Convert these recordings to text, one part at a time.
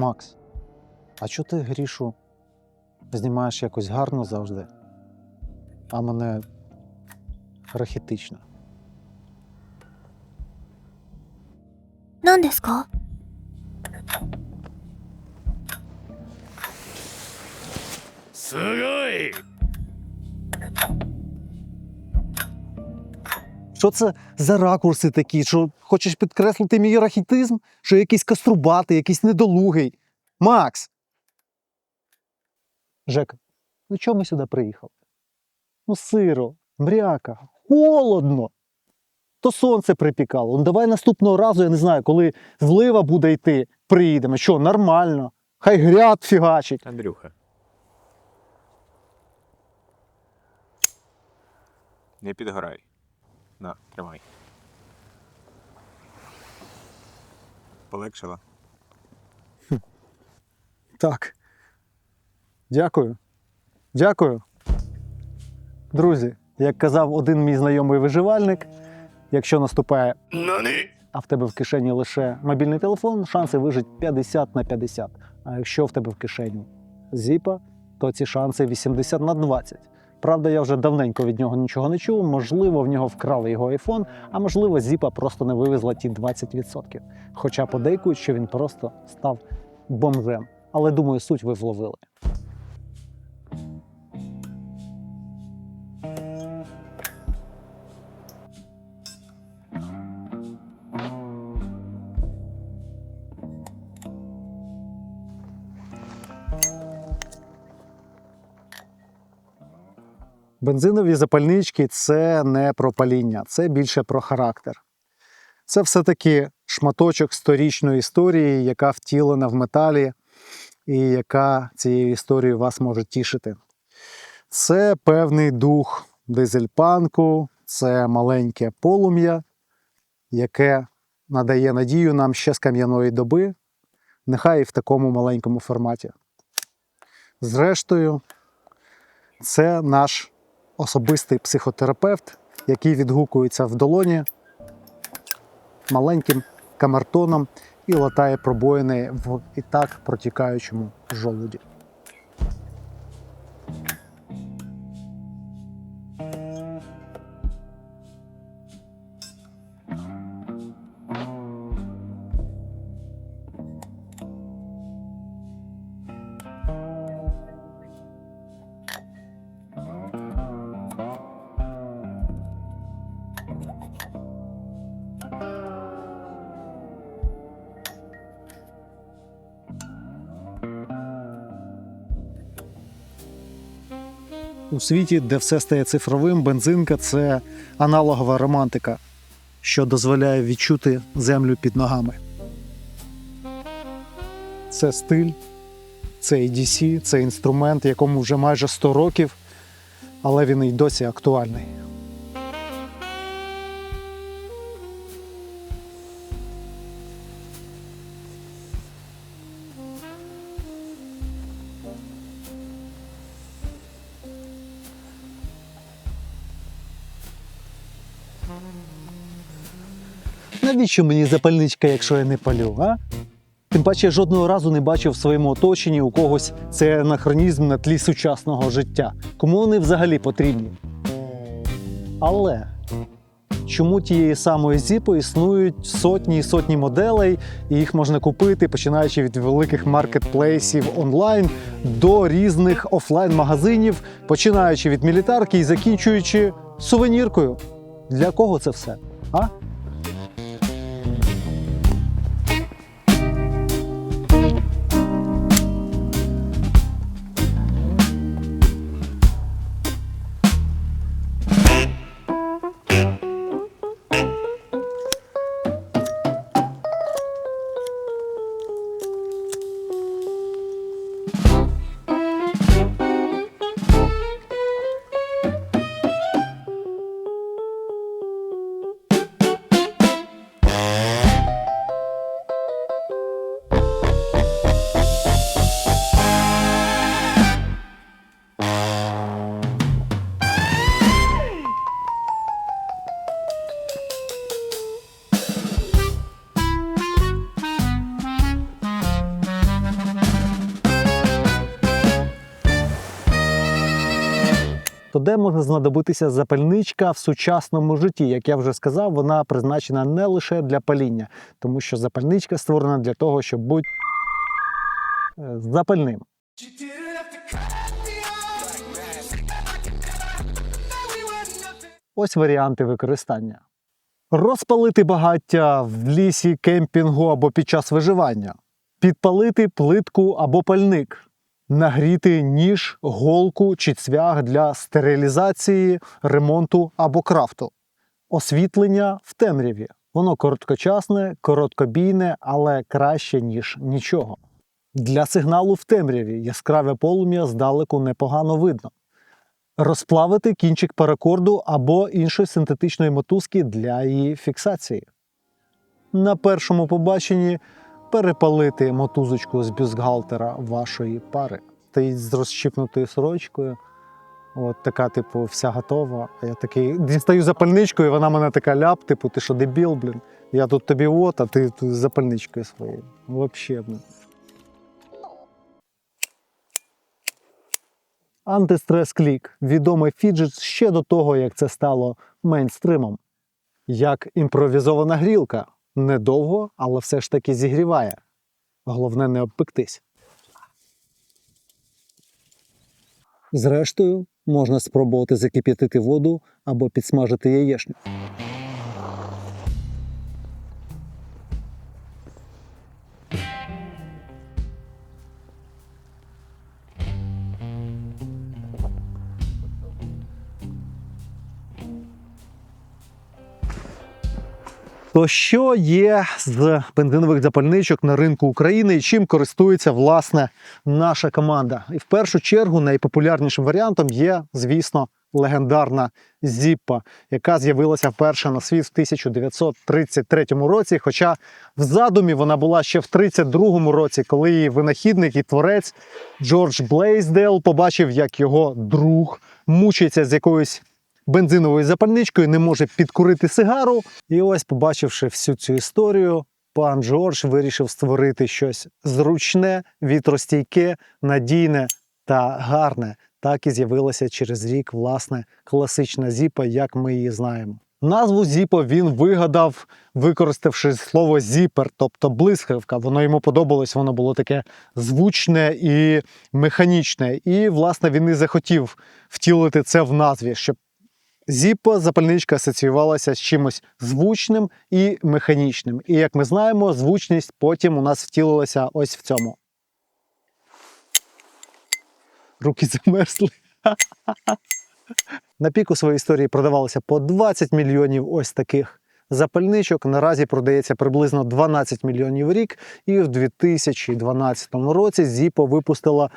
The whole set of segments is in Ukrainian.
Макс, а чого ти грішу знімаєш якось гарно завжди, а мене рахітично? 何ですか すごい що це за ракурси такі? Що хочеш підкреслити мій рахітизм? Що якийсь каструбатий, якийсь недолугий? Макс! Жека, ну чому ми сюди приїхали? Ну, сиро, мряка, холодно. То сонце припікало. Ну давай наступного разу, я не знаю, коли злива буде йти, приїдемо. Що, нормально? Хай гряд фігачить. Андрюха. Не підгорай. На, тримай. Полегшила. Так. Дякую. Дякую. Друзі, як казав один мій знайомий виживальник, якщо наступає, а в тебе в кишені лише мобільний телефон, шанси вижити 50 на 50. А якщо в тебе в кишені зіпа, то ці шанси 80 на 20. Правда, я вже давненько від нього нічого не чув. Можливо, в нього вкрали його айфон, а можливо, зіпа просто не вивезла ті 20%. Хоча подейкують, що він просто став бомжем. Але думаю, суть ви вловили. Бензинові запальнички це не про паління, це більше про характер. Це все-таки шматочок сторічної історії, яка втілена в металі, і яка цією історією вас може тішити. Це певний дух дизельпанку, це маленьке полум'я, яке надає надію нам ще з кам'яної доби, нехай і в такому маленькому форматі. Зрештою, це наш особистий психотерапевт, який відгукується в долоні маленьким камертоном і латає пробоїни в і так протікаючому жолуді. Світі, де все стає цифровим, бензинка це аналогова романтика, що дозволяє відчути землю під ногами. Це стиль, це EDC, це інструмент, якому вже майже 100 років, але він і досі актуальний. Навіщо мені запальничка, якщо я не палю, а? Тим паче я жодного разу не бачив в своєму оточенні у когось цей анахронізм на тлі сучасного життя. Кому вони взагалі потрібні? Але чому тієї самої зіпи існують сотні і сотні моделей, і їх можна купити, починаючи від великих маркетплейсів онлайн до різних офлайн-магазинів, починаючи від мілітарки і закінчуючи сувеніркою? Для кого це все? А? Знадобитися запальничка в сучасному житті? Як я вже сказав, вона призначена не лише для паління, тому що запальничка створена для того, щоб бути е, запальним. Ось варіанти використання. Розпалити багаття в лісі, кемпінгу або під час виживання, підпалити плитку або пальник, нагріти ніж, голку чи цвях для стерилізації, ремонту або крафту, освітлення в темряві. Воно короткочасне, короткобійне, але краще, ніж нічого. Для сигналу в темряві яскраве полум'я здалеку непогано видно розплавити кінчик паракорду або іншої синтетичної мотузки для її фіксації. На першому побаченні перепалити мотузочку з бюстгальтера вашої пари. Стоїть з розщіпнутою сорочкою. От така, типу, вся готова. А я такий дістаю запальничку, і вона мене така ляп, типу, ти що дебіл, блін? Я тут тобі от, а ти тут з запальничкою своєю. Вообще, блін. Антистрес клік відомий фіджет ще до того, як це стало мейнстримом. Як імпровізована грілка. Недовго, але все ж таки зігріває. Головне не обпектись. Зрештою, можна спробувати закип'ятити воду або підсмажити яєчню. То що є з бензинових запальничок на ринку України і чим користується власне наша команда? І в першу чергу найпопулярнішим варіантом є, звісно, легендарна Зіппа, яка з'явилася вперше на світ в 1933 році. Хоча в задумі вона була ще в 32 році, коли її винахідник і творець Джордж Блейсдейл побачив, як його друг мучиться з якоюсь бензиновою запальничкою, не може підкурити сигару. І ось, побачивши всю цю історію, пан Джордж вирішив створити щось зручне, вітростійке, надійне та гарне. Так і з'явилася через рік власне класична зіпа, як ми її знаємо. Назву Зіпо він вигадав, використавши слово зіпер, тобто блискавка. Воно йому подобалось, воно було таке звучне і механічне. І, власне, він і захотів втілити це в назві, щоб Зіппо запальничка асоціювалася з чимось звучним і механічним. І як ми знаємо, звучність потім у нас втілилася ось в цьому. Руки замерзли. На піку своєї історії продавалося по 20 мільйонів ось таких запальничок. Наразі продається приблизно 12 мільйонів в рік. І в 2012 році Зіпо випустила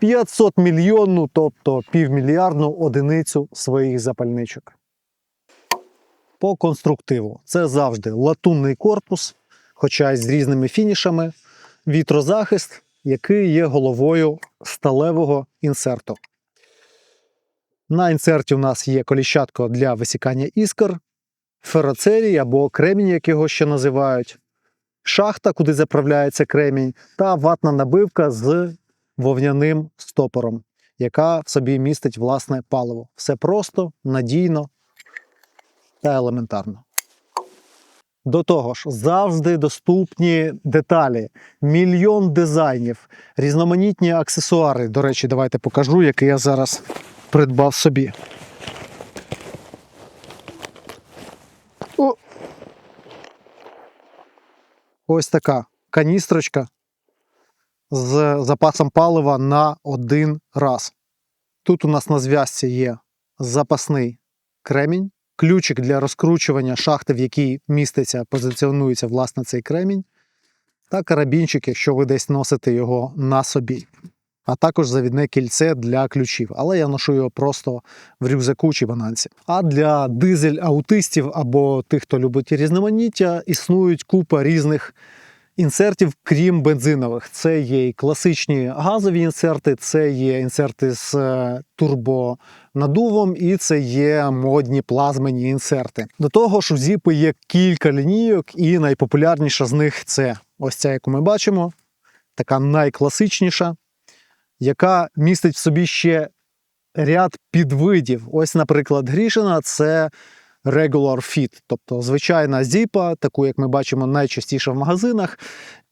500 мільйонну, тобто півмільярдну одиницю своїх запальничок. По конструктиву це завжди латунний корпус, хоча й з різними фінішами, вітрозахист, який є головою сталевого інсерту. На інсерті у нас є коліщатко для висікання іскр, фероцерій або кремінь, як його ще називають, шахта, куди заправляється кремінь, та ватна набивка з вовняним стопором, яка в собі містить власне паливо. Все просто, надійно та елементарно. До того ж, завжди доступні деталі, мільйон дизайнів, різноманітні аксесуари. До речі, давайте покажу, який я зараз придбав собі. О! Ось така каністрочка з запасом палива на один раз. Тут у нас на зв'язці є запасний кремінь, ключик для розкручування шахти, в якій міститься, позиціонується власне цей кремінь, та карабінчик, якщо ви десь носите його на собі. А також завідне кільце для ключів. Але я ношу його просто в рюкзаку чи бананці. А для дизель-аутистів або тих, хто любить різноманіття, існують купа різних інсертів, крім бензинових. Це є і класичні газові інсерти, це є інсерти з е, турбонадувом, і це є модні плазмені інсерти. До того ж, у Зіпи є кілька лінійок, і найпопулярніша з них це ось ця, яку ми бачимо, така найкласичніша, яка містить в собі ще ряд підвидів. Ось, наприклад, Грішина це regular fit, тобто звичайна зіпа, таку, як ми бачимо найчастіше в магазинах,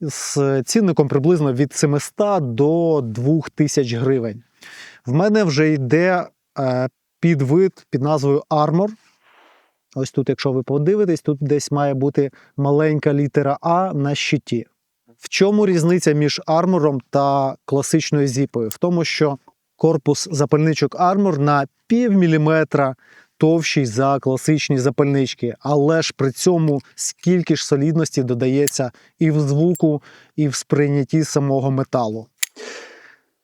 з цінником приблизно від 700 до 2000 гривень. В мене вже йде е, підвид під назвою Armor. Ось тут, якщо ви подивитесь, тут десь має бути маленька літера А на щиті. В чому різниця між армором та класичною зіпою? В тому, що корпус запальничок армор на пів міліметра товщий за класичні запальнички, але ж при цьому скільки ж солідності додається і в звуку, і в сприйнятті самого металу.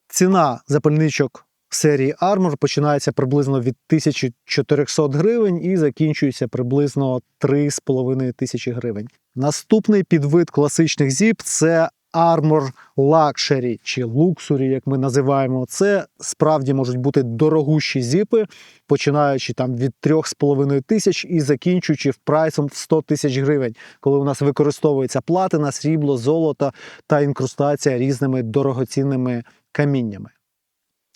Ціна запальничок серії Armor починається приблизно від 1400 гривень і закінчується приблизно 3,5 тисячі гривень. Наступний підвид класичних зіп це Armor Luxury чи Luxury, як ми називаємо. Це справді можуть бути дорогущі зіпи, починаючи там від 3,5 тисяч і закінчуючи в прайсом в 100 тисяч гривень, коли у нас використовується платина, срібло, золото та інкрустація різними дорогоцінними каміннями.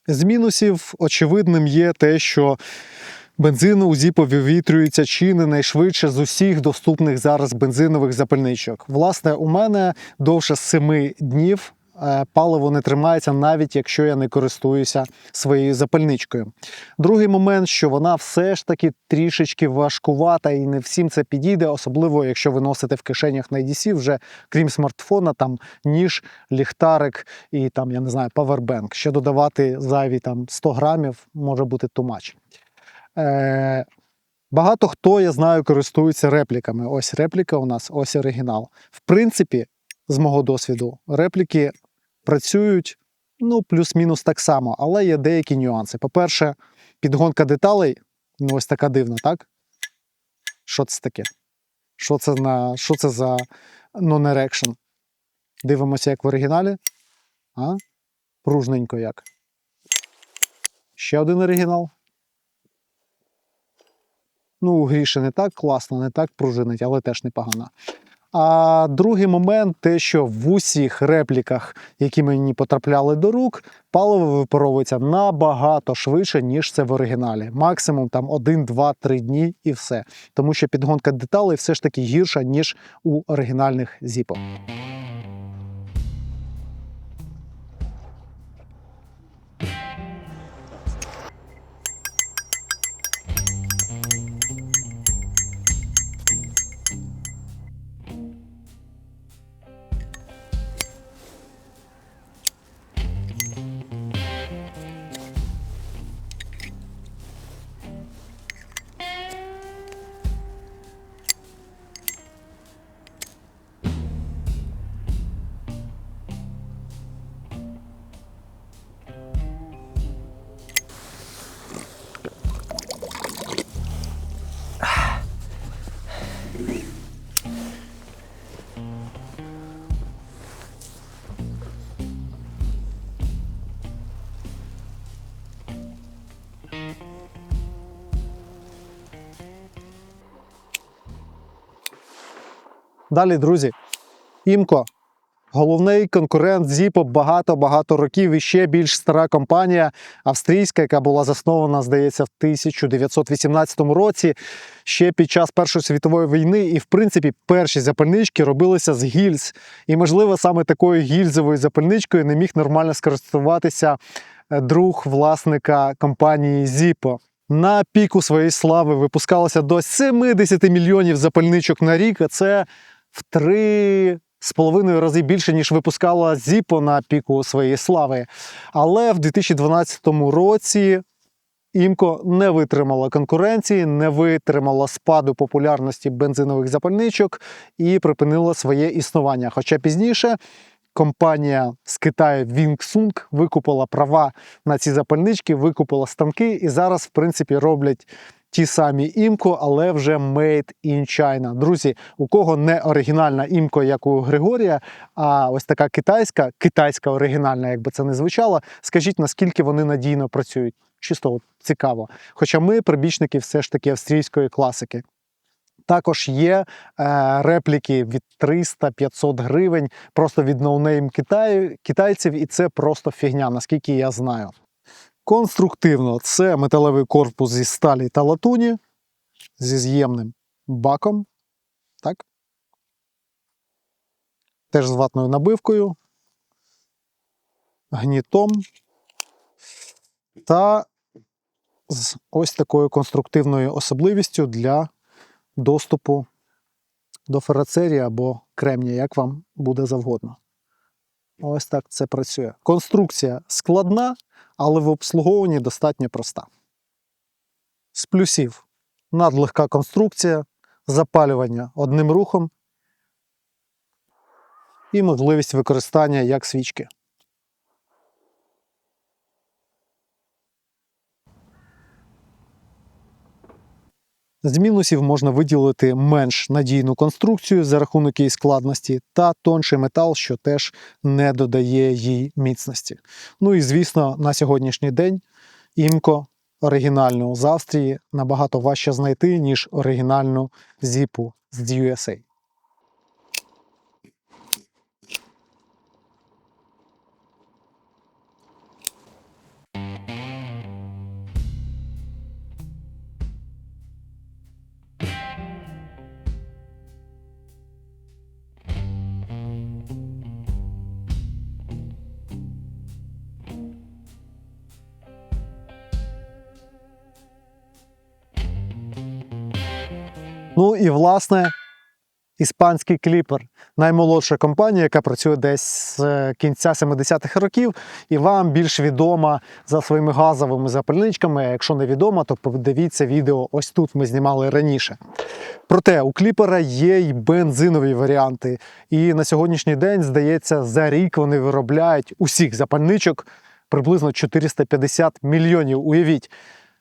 З мінусів очевидним є те, що бензин у ЗІПу вивітрюється чи не найшвидше з усіх доступних зараз бензинових запальничок. Власне, у мене довше 7 днів е, паливо не тримається, навіть якщо я не користуюся своєю запальничкою. Другий момент, що вона все ж таки трішечки важкувата і не всім це підійде, особливо якщо ви носите в кишенях на IDC вже крім смартфона, там ніж, ліхтарик і там, я не знаю, павербенк. Ще додавати зайві там 100 грамів може бути much. Е, багато хто, я знаю, користується репліками. Ось репліка у нас, ось оригінал. В принципі, з мого досвіду, репліки працюють ну, плюс-мінус так само, але є деякі нюанси. По-перше, підгонка деталей ну, ось така дивна, так? Що це таке? Що це, на, що це за non-erection? Дивимося, як в оригіналі. А? Пружненько як. Ще один оригінал. Ну, у Гріші не так класно, не так пружинить, але теж непогано. А другий момент те, що в усіх репліках, які мені потрапляли до рук, паливо випаровується набагато швидше, ніж це в оригіналі. Максимум там 1, 2, 3 дні і все. Тому що підгонка деталей все ж таки гірша, ніж у оригінальних зіпах. Далі, друзі, Імко. Головний конкурент Зіпо багато-багато років і ще більш стара компанія австрійська, яка була заснована, здається, в 1918 році, ще під час Першої світової війни. І, в принципі, перші запальнички робилися з гільз. І, можливо, саме такою гільзовою запальничкою не міг нормально скористуватися е, друг власника компанії Зіпо. На піку своєї слави випускалося до 70 мільйонів запальничок на рік, а це в три з половиною рази більше, ніж випускала Зіпо на піку своєї слави. Але в 2012 році Імко не витримала конкуренції, не витримала спаду популярності бензинових запальничок і припинила своє існування. Хоча пізніше компанія з Китаю Wingsun викупила права на ці запальнички, викупила станки і зараз, в принципі, роблять ті самі імко, але вже made in China. Друзі, у кого не оригінальна імко, як у Григорія, а ось така китайська, китайська оригінальна, як би це не звучало, скажіть, наскільки вони надійно працюють? Чисто цікаво. Хоча ми прибічники все ж таки австрійської класики. Також є е, репліки від 300-500 гривень просто від ноунейм Китаю, китайців, і це просто фігня, наскільки я знаю. Конструктивно це металевий корпус зі сталі та латуні зі з'ємним баком. Так? Теж з ватною набивкою, гнітом та з ось такою конструктивною особливістю для доступу до ферацерії або кремнія, як вам буде завгодно. Ось так це працює. Конструкція складна, але в обслуговуванні достатньо проста. З плюсів надлегка конструкція, запалювання одним рухом і можливість використання як свічки. З мінусів можна виділити менш надійну конструкцію за рахунок її складності та тонший метал, що теж не додає їй міцності. Ну і звісно, на сьогоднішній день імко оригінальну з Австрії набагато важче знайти, ніж оригінальну зіпу з USA. Ну і власне іспанський кліпер, наймолодша компанія, яка працює десь з е, кінця 70-х років, і вам більш відома за своїми газовими запальничками. А Якщо не відома, то подивіться відео ось тут ми знімали раніше. Проте у кліпера є й бензинові варіанти. І на сьогоднішній день, здається, за рік вони виробляють усіх запальничок приблизно 450 мільйонів. Уявіть,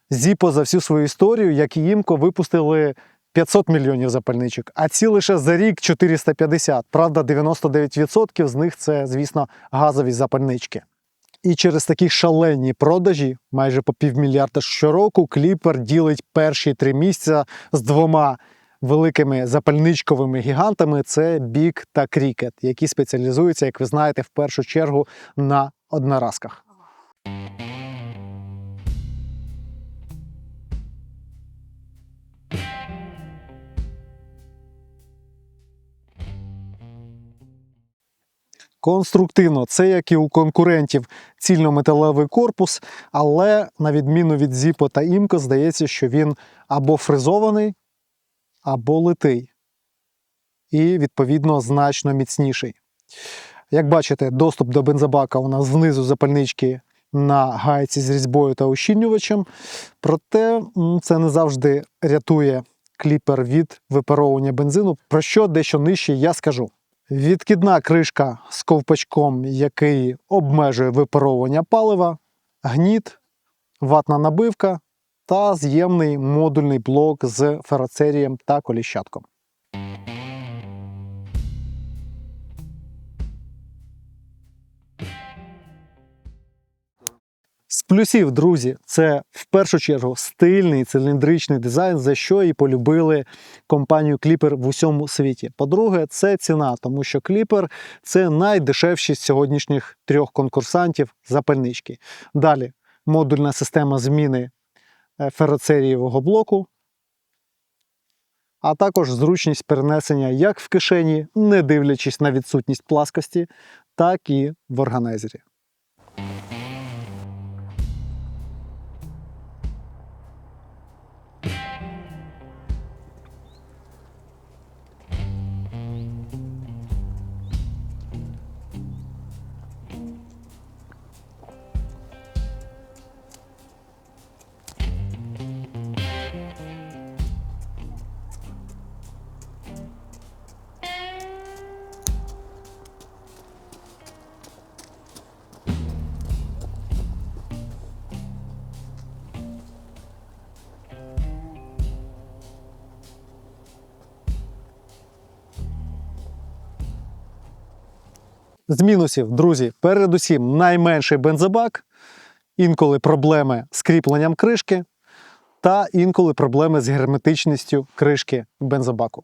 Зіпо за всю свою історію, як і Імко, випустили 500 мільйонів запальничок, а ці лише за рік 450. Правда, 99% з них це, звісно, газові запальнички. І через такі шалені продажі, майже по півмільярда щороку, кліпер ділить перші три місця з двома великими запальничковими гігантами: це Бік та Крікет, які спеціалізуються, як ви знаєте, в першу чергу на одноразках. Конструктивно, це як і у конкурентів цільнометалевий корпус, але на відміну від Zippo та Імко, здається, що він або фрезований, або литий. І, відповідно, значно міцніший. Як бачите, доступ до бензобака у нас знизу запальнички на гайці з різьбою та ущільнювачем. Проте це не завжди рятує кліпер від випаровування бензину. Про що дещо нижче я скажу. Відкидна кришка з ковпачком, який обмежує випаровування палива, гніт, ватна набивка та з'ємний модульний блок з ферроцерієм та коліщатком. З плюсів, друзі, це в першу чергу стильний циліндричний дизайн, за що і полюбили компанію Clipper в усьому світі. По-друге, це ціна, тому що Clipper – це найдешевші з сьогоднішніх трьох конкурсантів запальнички. Далі модульна система зміни е, ферроцерієвого блоку, а також зручність перенесення як в кишені, не дивлячись на відсутність пласкості, так і в органайзері. З мінусів, друзі, передусім найменший бензобак, інколи проблеми з кріпленням кришки, та інколи проблеми з герметичністю кришки бензобаку.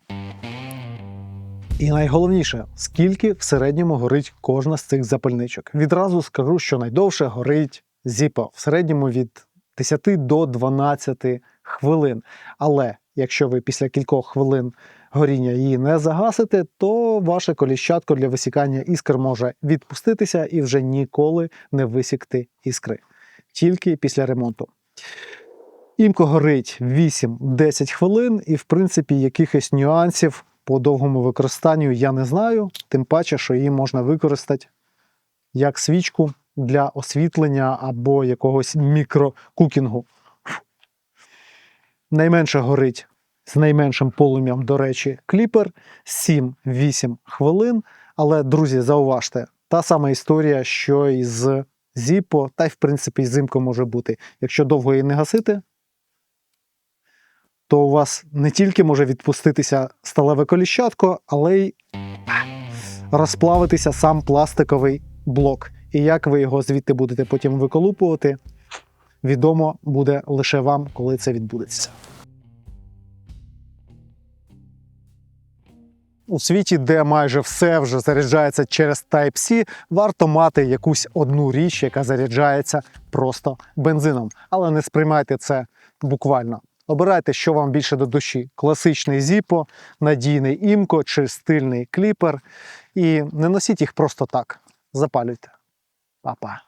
І найголовніше, скільки в середньому горить кожна з цих запальничок. Відразу скажу, що найдовше горить Zippo в середньому від 10 до 12 хвилин. Але якщо ви після кількох хвилин горіння її не загасите, то ваше коліщатко для висікання іскр може відпуститися і вже ніколи не висікти іскри. Тільки після ремонту. Імко горить 8-10 хвилин, і, в принципі, якихось нюансів по довгому використанню я не знаю, тим паче, що її можна використати як свічку для освітлення або якогось мікрокукінгу. Найменше горить з найменшим полум'ям, до речі, кліпер 7-8 хвилин. Але, друзі, зауважте, та сама історія, що і з Zippo, та й в принципі з Zimco може бути. Якщо довго її не гасити, то у вас не тільки може відпуститися сталеве коліщатко, але й розплавитися сам пластиковий блок. І як ви його звідти будете потім виколупувати, відомо буде лише вам, коли це відбудеться. У світі, де майже все вже заряджається через Type-C, варто мати якусь одну річ, яка заряджається просто бензином. Але не сприймайте це буквально. Обирайте, що вам більше до душі: класичний Zippo, надійний імко чи стильний кліпер. І не носіть їх просто так. Запалюйте. Па-па.